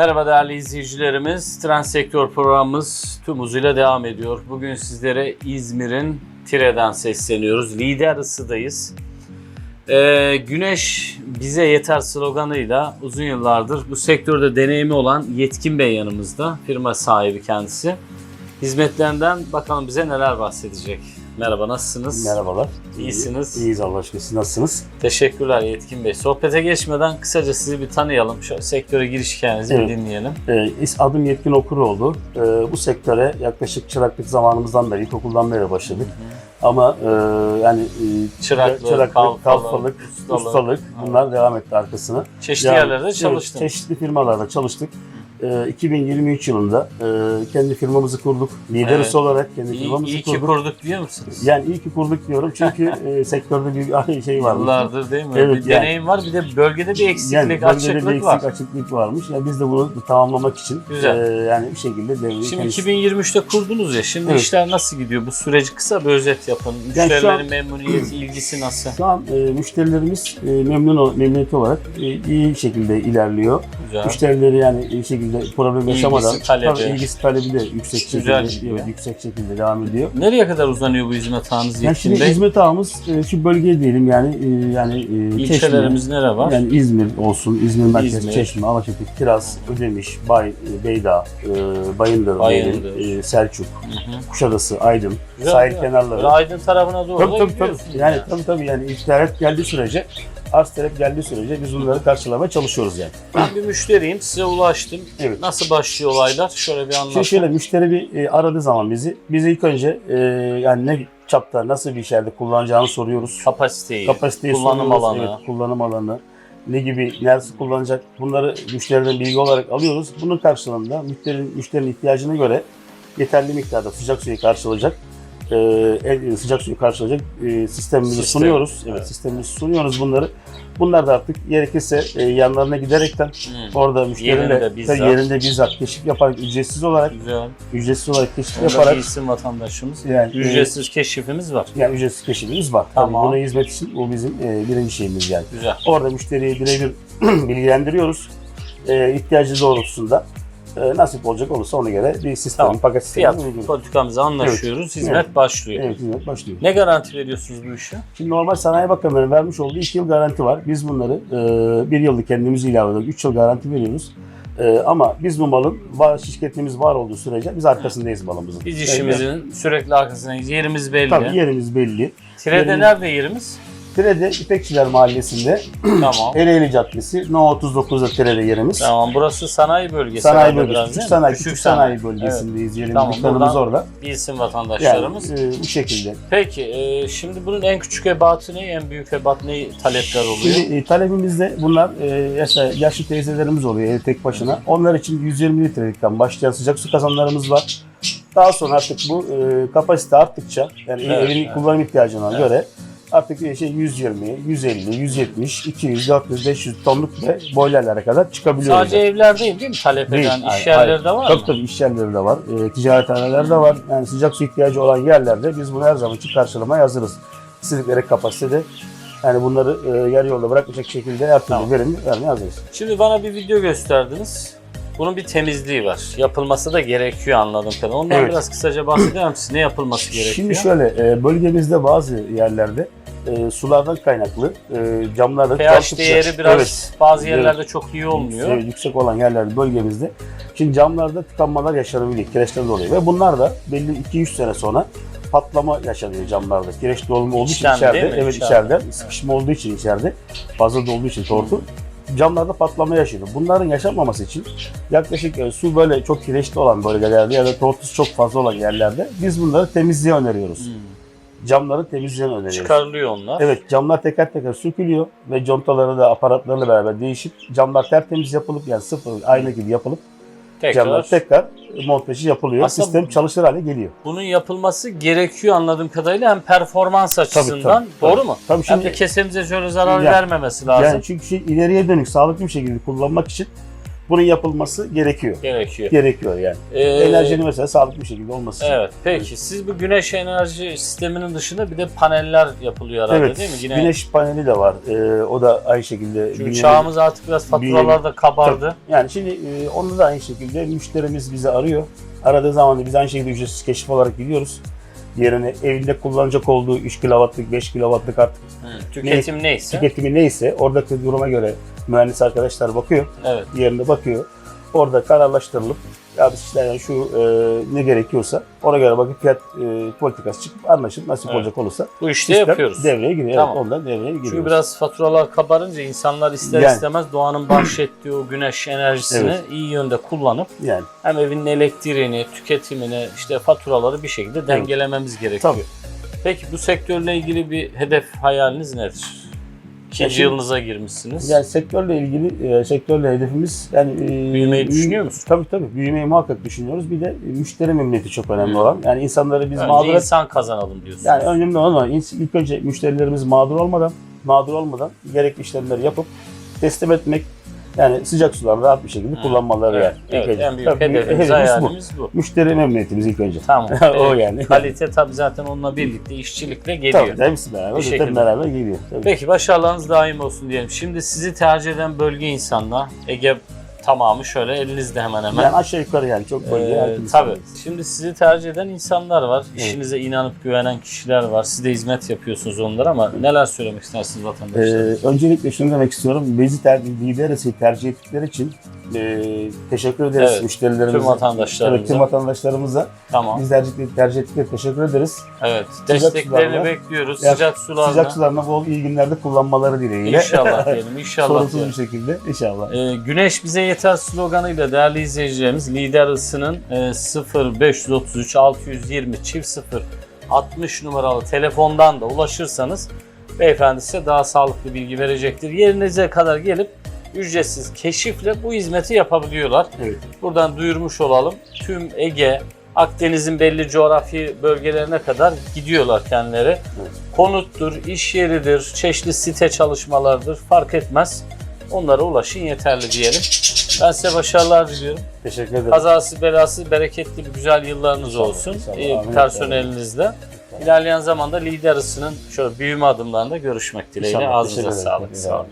Merhaba değerli izleyicilerimiz. Trend Sektör programımız tüm hızıyla devam ediyor. Bugün sizlere İzmir'in Tire'den sesleniyoruz. Lider ısıdayız. Ee, güneş bize yeter sloganıyla uzun yıllardır bu sektörde deneyimi olan Yetkin Bey yanımızda. Firma sahibi kendisi. Hizmetlerinden bakalım bize neler bahsedecek. Merhaba nasılsınız? Merhabalar. İyisiniz. İyiyiz Allah aşkına. Siz nasılsınız? Teşekkürler Yetkin Bey. Sohbete geçmeden kısaca sizi bir tanıyalım. Şu sektöre giriş hikayenizi Evet. bir dinleyelim. Ee, adım Yetkin Okuroğlu. Ee, bu sektöre yaklaşık çıraklık zamanımızdan beri, ilkokuldan beri başladık. Ama e, yani e, Çıraklık, kalfalık, kalfalık, ustalık. ustalık, bunlar devam etti arkasına. Çeşitli Yani, yerlerde evet, çalıştın. çeşitli firmalarda çalıştık. Ee, 2023 yılında e, kendi firmamızı kurduk. Liderisi Evet. olarak kendi İyi, firmamızı iyi ki kurduk. kurduk diyor musunuz? Yani iyi ki kurduk diyorum çünkü e, sektörde bir şey var. Yıllardır değil mi? Evet, bir yani- deneyim var bir de bölgede bir eksiklik, Yani bölgede açıklık bir eksik var. açıklık varmış. Yani biz de bunu tamamlamak için Güzel. e, yani bir şekilde devreyi Şimdi kendisi- 2023'te kurdunuz ya, şimdi Evet. işler nasıl gidiyor? Bu süreci kısa bir özet yapın. şu an- Müşterilerin memnuniyeti, ilgisi nasıl? Şu an e, müşterilerimiz e, memnun memnuniyeti olarak e, iyi şekilde ilerliyor. Güzel. Müşterileri yani iyi şekilde problem yaşamadan talebi. tabii ilgisi talebi de yüksek Güzel şekilde evet, yüksek şekilde devam ediyor. Nereye kadar uzanıyor bu hizmet ağınız Yani şimdi hizmet ağımız e, şu bölge diyelim yani e, yani e, İlçelerimiz nere var? Yani İzmir olsun, İzmir Merkez, İzmir. Çeşme, Alaçatı, Kiraz, Ödemiş, Bay, e, Beydağ, e, Bayındır, Bayındır. e, Selçuk, Hı hı. Kuşadası, Aydın, Güzel, sahil kenarları. Böyle Aydın tarafına doğru Tabii da tabii tabii. gidiyorsunuz. Yani tabii tabii yani talep geldiği sürece, arz talep geldiği sürece biz bunları karşılamaya çalışıyoruz yani. Ben bir müşteriyim, size ulaştım. Evet. Nasıl başlıyor olaylar? Şöyle bir anlatın. Şimdi şöyle müşteri bir e, aradığı zaman bizi, biz ilk önce e, yani ne çapta, nasıl bir işlerde kullanacağını soruyoruz. Kapasiteyi, Kapasiteyi kullanım soruyoruz. alanı. Evet, kullanım alanı. Ne gibi, neresi kullanacak bunları müşteriden bilgi olarak alıyoruz. Bunun karşılığında müşterinin, müşterinin ihtiyacına göre yeterli miktarda sıcak suyu karşılayacak e, el- sıcak suyu karşılayacak e, sistemimizi Sistem. sunuyoruz. Evet, Evet. sistemimizi sunuyoruz bunları. Bunlar da artık gerekirse e, yanlarına giderekten Hı. orada müşteriyle Yerinde bizzat. yerinde bizzat keşif yaparak ücretsiz olarak Güzel. ücretsiz olarak keşif Onda yaparak bilsin vatandaşımız. yani, e, Ücretsiz keşifimiz var. yani ücretsiz keşifimiz var. Tamam. Tabii buna hizmet için bu bizim e, birinci şeyimiz yani. Güzel. Orada müşteriyi birebir bilgilendiriyoruz. E, ihtiyacı doğrultusunda e, nasip olacak olursa ona göre bir sistem, Tamam. paket sistemi Fiyat uyguluyoruz. politikamızı anlaşıyoruz. Hizmet Evet. başlıyor. Evet, hizmet başlıyor. Ne garanti veriyorsunuz bu işe? Şimdi normal Sanayi Bakanlığı'nın vermiş olduğu 2 yıl garanti var. Biz bunları e, bir yıllık kendimiz ilave ediyoruz. 3 yıl garanti veriyoruz. E, ama biz bu malın var, şirketimiz var olduğu sürece biz arkasındayız malımızın. Biz işimizin sürekli arkasındayız. Yerimiz belli. Tabii yerimiz belli. Tire'de yerimiz- nerede yerimiz? Tire'de İpekçiler Mahallesi'nde tamam. Ereğli Caddesi No 39'da Tire'de yerimiz. Tamam burası sanayi bölgesi. Sanayi herhalde bölgesi, biraz, küçük değil mi? sanayi, küçük, sanayi, bölgesindeyiz. Yerimiz, Tamam, dükkanımız buradan- orada. Bilsin Yani vatandaşlarımız. e, bu şekilde. Peki e, şimdi bunun en küçük ebatı ne? En büyük ebat ne talepler oluyor? Şimdi e, talebimizde bunlar e, yaşa, yaşlı teyzelerimiz oluyor ev tek başına. Onlar için 120 litrelikten başlayan sıcak su kazanlarımız var. Daha sonra artık bu e, kapasite arttıkça yani Evet, evin evet. kullanım ihtiyacına göre artık şey 120, 150, 170, 200, 400, 500 tonluk ve boylarlara kadar çıkabiliyoruz. Sadece evler değil değil mi talep Değil, eden? hayır, İş yerleri de var Tabii mı? tabii iş yerleri de var. E, ticarethaneler de var. Yani sıcak su ihtiyacı olan yerlerde biz bunu her zaman için karşılamaya hazırız. İstedikleri kapasitede yani bunları e, yarı yolda bırakmayacak şekilde her türlü Tamam. verimi vermeye hazırız. Şimdi bana bir video gösterdiniz. Bunun bir temizliği var. Yapılması da gerekiyor anladığım kadarıyla. Ondan Evet. biraz kısaca bahseder misiniz? Ne yapılması gerekiyor? Şimdi şöyle e, bölgemizde bazı yerlerde e, sulardan kaynaklı e, camlarda pH değeri biraz Evet. bazı Evet. yerlerde çok iyi olmuyor. Yüksek olan yerlerde bölgemizde. Şimdi camlarda tıkanmalar yaşanabiliyor, kireçler de oluyor. Ve bunlar da belli 2-3 sene sonra patlama yaşanıyor camlarda. Kireç dolma olduğu için içeride, evet İçeride. içeride, sıkışma olduğu için içeride, fazla dolduğu için tortu. Camlarda patlama yaşıyor. Bunların yaşanmaması için yaklaşık e, su böyle çok kireçli olan bölgelerde ya da tortusu çok fazla olan yerlerde biz bunları temizliğe öneriyoruz. Hmm. Camları temizliğe öneriyoruz. Çıkarılıyor onlar. Evet camlar teker teker sökülüyor ve contaları da aparatlarla beraber değişip camlar tertemiz yapılıp yani sıfır ayna gibi yapılıp Tekrar. camlar tekrar montajı yapılıyor. Aslında Sistem çalışır hale geliyor. Bunun yapılması gerekiyor anladığım kadarıyla hem performans açısından tabii, doğru tabii. mu? Tabii Hem de şimdi kesemize şöyle zarar Yani- vermemesi lazım. yani çünkü şey ileriye dönük sağlıklı bir şekilde kullanmak için bunun yapılması gerekiyor. Gerekiyor. Gerekiyor yani. Ee, Enerjinin mesela sağlıklı bir şekilde olması için. Evet. Peki siz bu güneş enerji sisteminin dışında bir de paneller yapılıyor herhalde Evet, değil mi? Yine güneş paneli de var. Ee, o da aynı şekilde. çünkü güneş- çağımız artık biraz faturalarda kabardı. Yani şimdi e, onu da aynı şekilde müşterimiz bizi arıyor. Aradığı zaman da biz aynı şekilde ücretsiz keşif olarak gidiyoruz. Diğerine evinde kullanacak olduğu 3 kW'lık, 5 kW'lık artık Hı, Tüketim neyse. tüketimi neyse oradaki duruma göre mühendis arkadaşlar bakıyor. Evet. Diğerine bakıyor. Orada kararlaştırılıp ya biz işte yani şu e, ne gerekiyorsa ona göre bakıp fiyat e, politikası çıkıp anlaşıp nasip Evet. olacak olursa Bu işte yapıyoruz. Devreye giriyor. Tamam. Evet, ondan devreye giriyor. Çünkü biraz faturalar kabarınca insanlar ister Yani. istemez doğanın bahşettiği o güneş enerjisini Evet. iyi yönde kullanıp yani hem evinin elektriğini, tüketimini, işte faturaları bir şekilde dengelememiz gerekiyor. Tabii. Peki bu sektörle ilgili bir hedef hayaliniz nedir? İkinci şimdi- yılınıza girmişsiniz. Yani sektörle ilgili e, sektörle hedefimiz yani e, Büyümeyi büyü- düşünüyor musun? Tabii tabii. Büyümeyi muhakkak düşünüyoruz. Bir de e, müşteri memnuniyeti çok önemli Hı. olan. Yani insanları biz Önce mağdur insan kazanalım diyorsunuz. yani önemli olan o. İlk ilk önce müşterilerimiz mağdur olmadan, mağdur olmadan gerekli işlemleri yapıp teslim etmek. Yani sıcak sular rahat bir şekilde Hı. kullanmaları evet, yani. Evet, en büyük Tabii, hedefimiz, bu. hayalimiz bu. Müşteri memnuniyetimiz ilk önce. Tamam. o yani. Kalite tabii zaten onunla birlikte işçilikle geliyor. Tabii hepsi beraber. Bir şekilde. beraber geliyor. Tabii. Peki başarılarınız daim olsun diyelim. Şimdi sizi tercih eden bölge insanlar, Ege tamamı şöyle elinizde hemen hemen. Yani aşağı yukarı yani çok bölge. Ee, herkes tabii. Şimdi sizi tercih eden insanlar var. Evet. İşinize inanıp güvenen kişiler var. Siz de hizmet yapıyorsunuz onlara ama neler söylemek istersiniz Ee, vatandaşlara? öncelikle şunu demek istiyorum. Bizi ter, lideresi tercih ettikleri için e, teşekkür ederiz Evet, müşterilerimize. Tüm vatandaşlarımıza. Evet, tüm vatandaşlarımıza. tamam. Biz tercih, tercih ettikleri teşekkür ederiz. Evet. Sıcak Desteklerini sularla- bekliyoruz. Ya, Sıcak sularla. Sıcak sularına bol iyi günlerde kullanmaları dileğiyle. İnşallah diyelim. İnşallah Sorunsuz diyelim. bir şekilde inşallah. Ee, Güneş bize yeter sloganıyla değerli izleyicilerimiz lider ısının e, 0533 620 çift 0 60 numaralı telefondan da ulaşırsanız beyefendi size daha sağlıklı bilgi verecektir. Yerinize kadar gelip ücretsiz keşifle bu hizmeti yapabiliyorlar. Evet. Buradan duyurmuş olalım. Tüm Ege, Akdeniz'in belli coğrafi bölgelerine kadar gidiyorlar kendileri. Konuttur, iş yeridir, çeşitli site çalışmalardır fark etmez. Onlara ulaşın yeterli diyelim. Ben size başarılar diliyorum. Teşekkür ederim. Kazası belası bereketli bir güzel yıllarınız İnşallah, olsun. inşallah. Amin. personelinizle. İlerleyen zamanda lider ısının şöyle büyüme adımlarında görüşmek dileğiyle. İnşallah. Ağzınıza sağlık. Sağ olun.